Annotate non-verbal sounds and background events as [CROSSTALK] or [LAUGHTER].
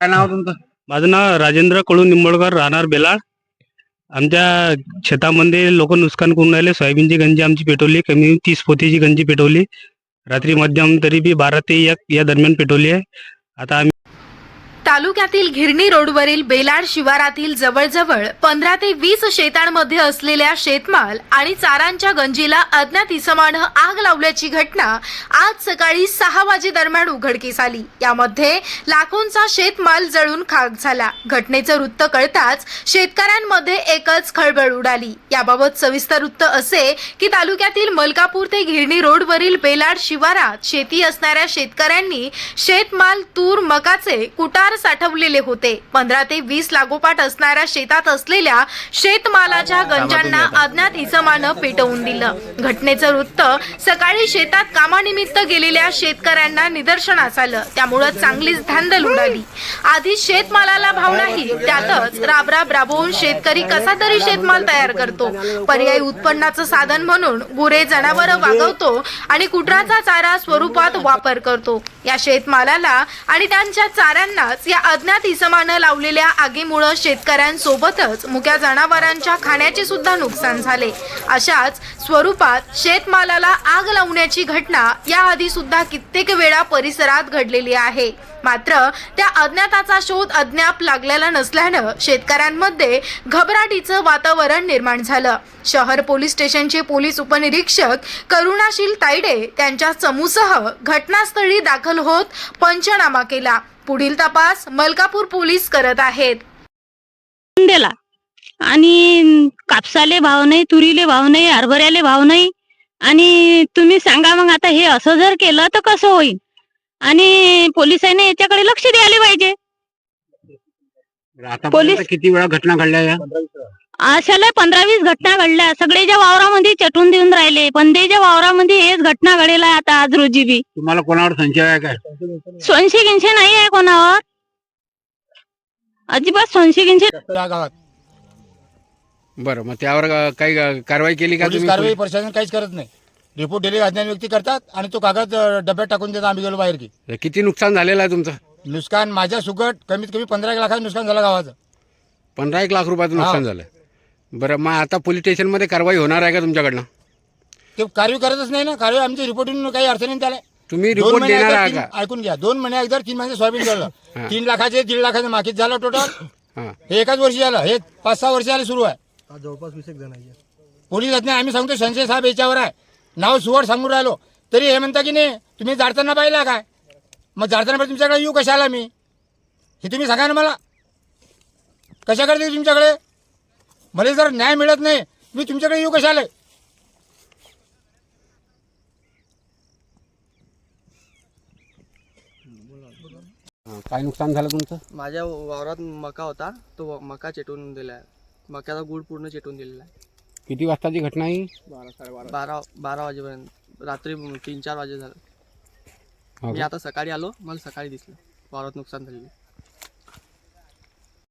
काय नाव तुमचं? माझं नाव राजेंद्र कळू निंबळकर राहणार बेलाड. आमच्या शेतामध्ये लोक नुकसान करून राहिले. सोयाबीनची गंजी आमची पेटवली कमी तीस पोतीची गंजी पेटवली. रात्री मध्यम तरी बी बारा ते एक या दरम्यान पेटवली आहे. आता आम्ही तालुक्यातील घिरणी रोडवरील बेलाड शिवारातील जवळजवळ पंधरा ते वीस शेतांमध्ये असलेल्या शेतमाल आणि चारांच्या गंजीला अज्ञात इसमानं आग लावल्याची घटना आज सकाळी सहा वाजे दरम्यान उघडकीस आली. यामध्ये लाखोंचा शेतमाल जळून खाक झाला. घटनेचं वृत्त कळताच शेतकऱ्यांमध्ये एकच खळबळ उडाली. याबाबत सविस्तर वृत्त असे की तालुक्यातील मलकापूर ते घिरणी रोडवरील बेलाड शिवारात शेती असणाऱ्या शेतकऱ्यांनी शेतमाल तूर मकाचे कुटार साठवलेले होते. पंधरा ते वीस लागोपाठ असणाऱ्या शेतात असलेल्या शेतमालाच्या गंजांना अज्ञात इसमानं पेटवून दिलं. घटनेचं वृत्त सकाळी शेतात कामानिमित्त गेलेल्या शेतकऱ्यांना निदर्शनास आलं. त्यामुळं चांगलीच धांदल उडाली. आधी शेतमालाला भाव नाही त्यातच राबराब राबवून शेतकरी कसा तरी शेतमाल तयार करतो. पर्यायी उत्पन्नाचं साधन म्हणून गुरे जनावर वागवतो आणि कुटराचा चारा स्वरूपात वापर करतो. या शेतमालाला आणि त्यांच्या चाऱ्यांनाच या अज्ञात इसमानं लावलेल्या आगीमुळं शेतकऱ्यांसोबतच मुक्या जनावरांच्या खाण्याचे सुद्धा नुकसान झाले. अशाच स्वरूपात शेतमालाला आग लावण्याची घटना याआधी सुद्धा कित्येक वेळा परिसरात घडलेली आहे. मात्र त्या अज्ञाताचा शोध अज्ञाप लागलेला नसल्यानं शेतकऱ्यांमध्ये घबराटीचं वातावरण निर्माण झालं. शहर पोलीस स्टेशनचे पोलीस उपनिरीक्षक करुणाशील तायडे त्यांच्या चमूसह घटनास्थळी दाखल होत पंचनामा केला. पुढील तपास मलकापूर पोलीस करत आहेत. दिला. आणि कापसाले भाव नाही तुरीले भाव नाही हरभऱ्याले भाव नाही. आणि तुम्ही सांगा मग आता हे असं जर केलं तर कसं होईल? आणि पोलिसांनी याच्याकडे लक्ष द्यायला पाहिजे. आता पोलीस- किती वेळा घटना घडल्या या? अशाला पंधरा वीस घटना घडल्या. सगळ्याच्या वावरामध्ये चटून देऊन राहिले पंधेच्या वावरामध्ये हेच घटना घडेल आहे आता आज रोजी बी. तुम्हाला कोणावर संशय आहे काय? सोनशे गिनशे नाही आहे कोणावर? अजिबात सोनशे गिनशे गावात. बरं मग त्यावर अ, काही अ, कारवाई केली का पोलीस तुम्ही? कारवाई प्रशासन काहीच करत नाही. रिपोर्ट दिली अज्ञान व्यक्ती करतात आणि तो कागद डब्यात टाकून देतात आम्ही गेलो बाहेर की. किती नुकसान झालेलं आहे तुमचं? नुकसान माझ्या सुकट कमीत कमी पंधरा एक लाखाचं नुकसान झालं गावाचं. पंधरा एक लाख रुपयाचं हा. नुकसान झालं बरं मग आता पोलीस स्टेशनमध्ये कारवाई होणार आहे का तुमच्याकडनं? ते कारवाई करतच नाही ना. कारवाई आमच्या रिपोर्टून काही अर्थ नाही त्याला. तुम्ही दोन रिपोर्ट महिने देणार अगोदर तीन- ऐकून घ्या. दोन महिने अगोदर तीन महिने सोयाबीन. झालं [LAUGHS] तीन लाखाचे दीड लाखाचं माकीत झालं टोटल हां. हे एकाच वर्षी झालं. हे पाच सहा वर्ष झाले सुरू आहे. पोलीस अज्ञान आम्ही सांगतो संशय साहेब याच्यावर आहे. नाव सुवड सांगून राहिलो. तरी हे म्हणता की नाही तुम्ही जाडताना पाहिला काय? मग जाडताना पाहिजे तुमच्याकडे येऊ कशाला मी? हे तुम्ही सांगा ना मला. कशाकडे येऊ तुमच्याकडे? मला जर न्याय मिळत नाही मी तुमच्याकडे येऊ कशाला? काय नुकसान झालं तुमचं? माझ्या वावरात मका होता तो मका चेटून दिला आहे मक्याचा गुळ पूर्ण चेटून दिलेला आहे. किती वाजताची घटना ही? बारा बारा वाजेपर्यंत. रात्री तीन चार वाजे झालं. हो मी का? आता सकाळी आलो मला सकाळी दिसलं. वावरात नुकसान झालेलं.